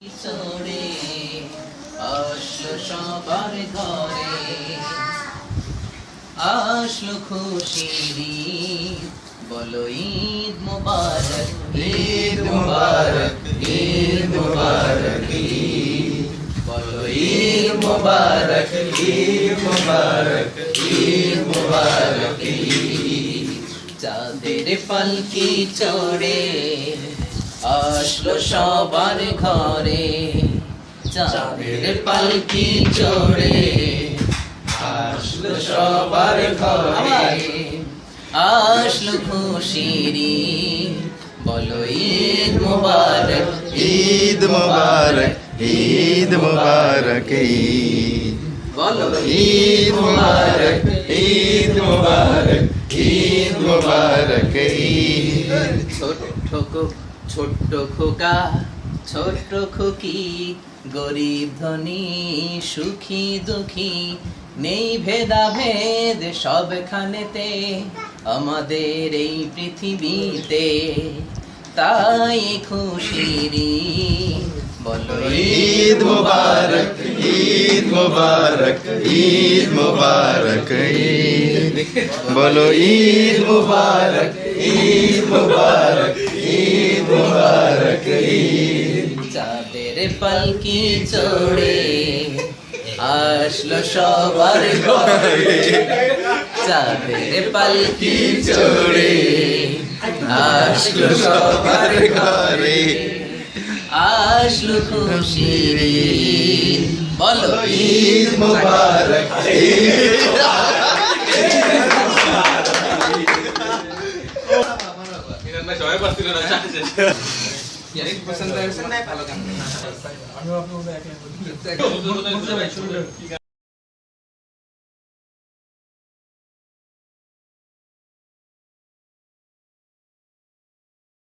চড়ে আসলো সবার ঘরে। আসলো খুশির বলো ঈদ মুবারক। ঈদ মুবারক ঈদ মুবারক বলো ঈদ মুবারক ঈদ মুবারক ঈদ মুবারক চাঁদের পালকি চড়ে। আসলো সবার ঘরে। চাঁদের পালকি চড়ে আসলো সবার ঘরে। আসলো খুশির বলো ঈদ মুবারক। ঈদ মুবারক ঈদ মুবারক ঈদ। বলো ঈদ মুবারক ঈদ মুবারক ঈদ মুবারক ঈদ। ছোট্ট ছোট্ট খোকা, ছোট্ট খুকি, গরিব ধনী, সুখী দুঃখী, নেই ভেদাভেদ সবখানেতে, আমাদের এই পৃথিবীতে। তাই খুশির বলো ঈদ মুবারক ঈদ মুবারক ঈদ মুবারক, ঈদ। বলো ঈদ মুবারক ঈদ মুবারক, ঈদ মুবারক চাঁদের পালকি চড়ে আসলো সবার ঘরে চাঁদের পালকি চড়ে আসলো সবার ঘরে আসলো ঈদ। বলো ঈদ মুবারক Karena jawabnya pasti lu nanya aja. Ya, ini pesen-pesen kalau kan. Anu apa udah ya?